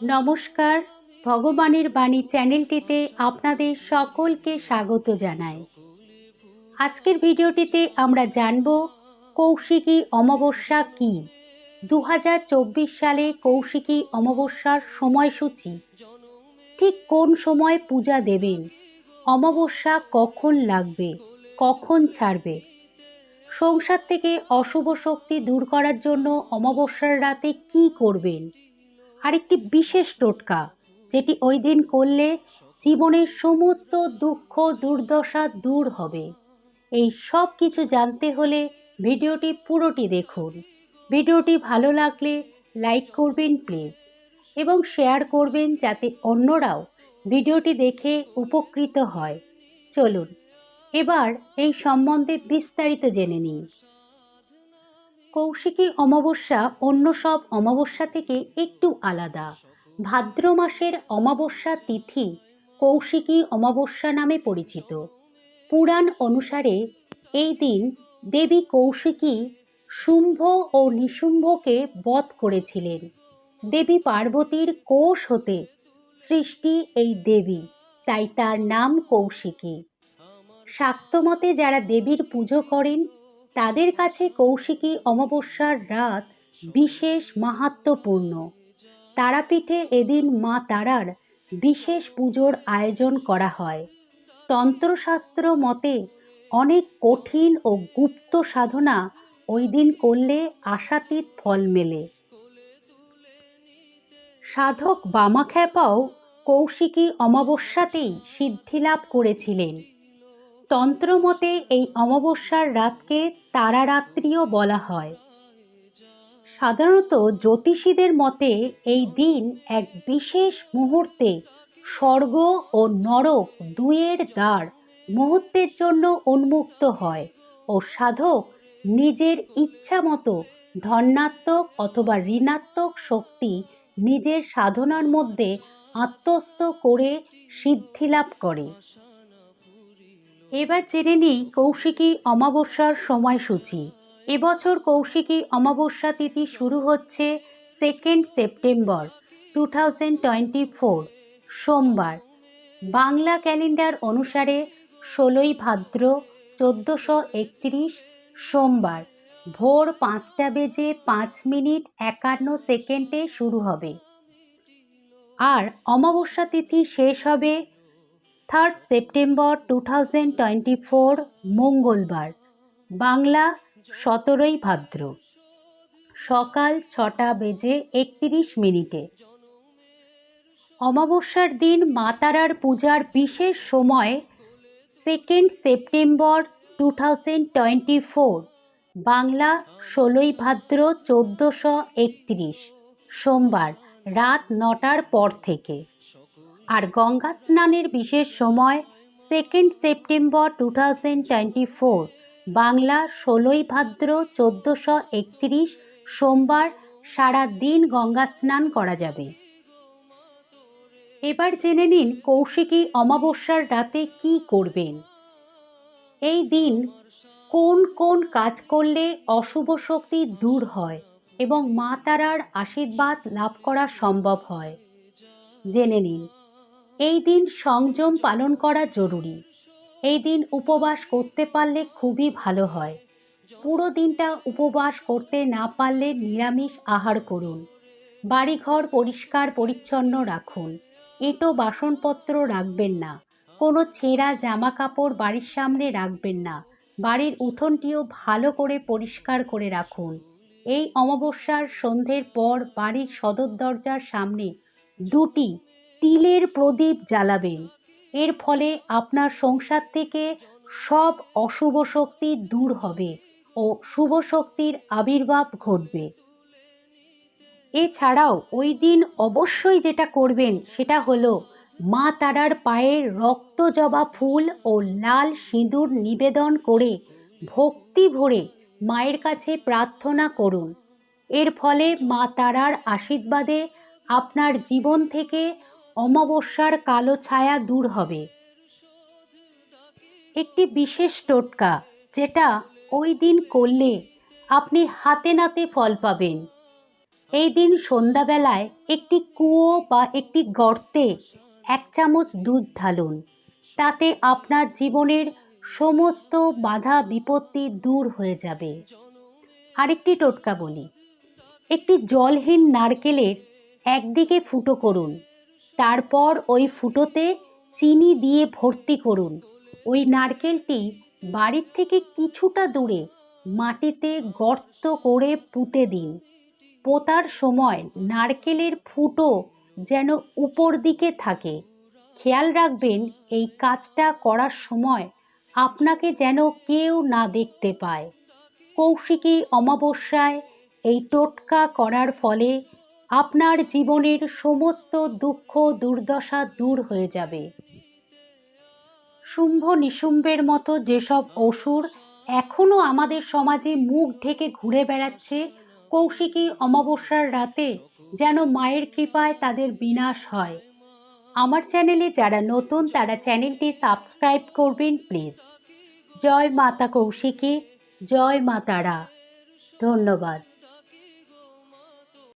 নমস্কার, ভগবানের বাণী চ্যানেলটিতে আপনাদের সকলকে স্বাগত জানাই। আজকের ভিডিওটিতে আমরা জানব কৌশিকী অমাবস্যা কি। দু হাজার চব্বিশ সালে কৌশিকী অমাবস্যার সময়সূচি। ঠিক কোন সময় পূজা দেবেন? অমাবস্যা কখন লাগবে? কখন ছাড়বে? সংসার থেকে অশুভ শক্তি দূর করার জন্য অমাবস্যার রাতে কি করবেন? আরেকটি বিশেষ টোটকা, যেটি ওই দিন করলে জীবনের সমস্ত দুঃখ, দুর্দশা দূর হবে। এই সব কিছু জানতে হলে ভিডিওটি পুরোটি দেখুন। ভিডিওটি ভালো লাগলে লাইক করবেন প্লিজ, এবং শেয়ার করবেন যাতে অন্যরাও ভিডিওটি দেখে উপকৃত হয়। চলুন, এবার এই সম্বন্ধে বিস্তারিত জেনে নিই। কৌশিকী অমাবস্যা অন্য সব অমাবস্যা থেকে একটু আলাদা। ভাদ্র মাসের অমাবস্যা তিথি কৌশিকী অমাবস্যা নামে পরিচিত। পুরাণ অনুসারে এই দিন দেবী কৌশিকী শুম্ভ ও নিশুম্ভকে বধ করেছিলেন। দেবী পার্বতীর কোষ হতে সৃষ্টি এই দেবী, তাই তার নাম কৌশিকী। শাক্তমতে যারা দেবীর পুজো করেন তাদের কাছে কৌশিকী অমাবস্যার রাত বিশেষ মাহাত্মপূর্ণ। তারাপীঠে এদিন মা তারার বিশেষ পুজোর আয়োজন করা হয়। তন্ত্রশাস্ত্র মতে অনেক কঠিন ও গুপ্ত সাধনা ওই দিন করলে আশাতীত ফল মেলে। সাধক বামাখ্যাপাও কৌশিকী অমাবস্যাতেই সিদ্ধিলাভ করেছিলেন। তন্ত্রমতে এই অমাবস্যার রাতকে তারারাত্রিও বলা হয়। সাধারণত জ্যোতিষীদের মতে এই দিন এক বিশেষ মুহূর্তে স্বর্গ ও নরক দুয়ের দ্বার মুহূর্তের জন্য উন্মুক্ত হয় ও সাধক নিজের ইচ্ছা মতো ধনাত্মক অথবা ঋণাত্মক শক্তি নিজের সাধনার মধ্যে আত্মস্থ করে সিদ্ধিলাভ করে। এবার জেনে নিই কৌশিকী অমাবস্যার সময়সূচি। এবছর কৌশিকী অমাবস্যা তিথি শুরু হচ্ছে second September two thousand twenty four সোমবার। বাংলা ক্যালেন্ডার অনুসারে ষোলোই ভাদ্র, চোদ্দোশো একত্রিশ, সোমবার। ভোর পাঁচটা বেজে পাঁচ মিনিট একান্ন সেকেন্ডে শুরু হবে। আর অমাবস্যা তিথি শেষ হবে third September two thousand twenty four মঙ্গলবার, বাংলা সতেরোই ভাদ্র, সকাল ছটা বেজে একত্রিশ মিনিটে। অমাবস্যার দিন মাতারার পূজার বিশেষ সময় second September two twenty four Bangla ষোলোই ভাদ্র চোদ্দোশো একত্রিশ, সোমবার, রাত নটার পর থেকে। আর গঙ্গা স্নানের বিশেষ সময় second September two thousand twenty four Bangla ষোলোই ভাদ্র চোদ্দোশো একত্রিশ, সোমবার সারা দিন গঙ্গা স্নান করা যাবে। এবার জেনে নিন কৌশিকী অমাবস্যার রাতে কি করবেন। এই দিন কোন কোন কাজ করলে অশুভ শক্তি দূর হয় এবং মা তারার আশীর্বাদ লাভ করা সম্ভব হয়? জেনে নিন। এই দিন সংযম পালন করা জরুরি। এই দিন উপবাস করতে পারলে খুবই ভালো হয়। পুরো দিনটা উপবাস করতে না পারলে নিরামিষ আহার করুন। বাড়িঘর পরিষ্কার পরিচ্ছন্ন রাখুন। এঁটো বাসনপত্র রাখবেন না। কোনো ছেঁড়া জামা কাপড় বাড়ির সামনে রাখবেন না। বাড়ির উঠোনটিও ভালো করে পরিষ্কার করে রাখুন। এই অমাবস্যার সন্ধ্যের পর বাড়ির সদর দরজার সামনে দুটি তিলের প্রদীপ জ্বালাবেন এর ফলে আপনার সংসার থেকে সব অশুভ শক্তি দূর হবে ও শুভ শক্তির আবির্ভাব ঘটবে। এছাড়াও ওই দিন অবশ্যই যেটা করবেন সেটা হলো মা তারার পায়ের রক্ত জবা ফুল ও লাল সিঁদুর নিবেদন করে ভক্তি ভরে মায়ের কাছে প্রার্থনা করুন। এর ফলে মা তারার আশীর্বাদে আপনার জীবন থেকে অমাবস্যার কালো ছায়া দূর হবে। একটি বিশেষ টোটকা, যেটা ওই দিন করলে আপনি হাতে নাতে ফল পাবেন। এই দিন সন্ধ্যাবেলায় একটি কুয়ো বা একটি গর্তে এক চামচ দুধ ঢালুন। তাতে আপনার জীবনের সমস্ত বাধা বিপত্তি দূর হয়ে যাবে। আরেকটি টোটকা বলি, একটি জলহীন নারকেলের একদিকে ফুটো করুন। তারপর ওই ফুটোতে চিনি দিয়ে ভর্তি করুন। ওই নারকেলটি বাড়ির থেকে কিছুটা দূরে মাটিতে গর্ত করে পুঁতে দিন। পোতার সময় নারকেলের ফুটো যেন উপর দিকে থাকে। খেয়াল রাখবেন, এই কাজটা করার সময় আপনাকে যেন কেউ না দেখতে পায়। কৌশিকী অমাবস্যায় এই টোটকা করার ফলে আপনার জীবনের সমস্ত দুঃখ, দুর্দশা দূর হয়ে যাবে। শুম্ভ নিশুম্ভের মতো যেসব অসুর এখনও আমাদের সমাজে মুখ ঢেকে ঘুরে বেড়াচ্ছে, কৌশিকী অমাবস্যার রাতে যেন মায়ের কৃপায় তাদের বিনাশ হয়। আমার চ্যানেলে যারা নতুন, তারা চ্যানেলটি সাবস্ক্রাইব করবেন, প্লিজ। জয় মাতা কৌশিকী, জয় মা তারা। ধন্যবাদ।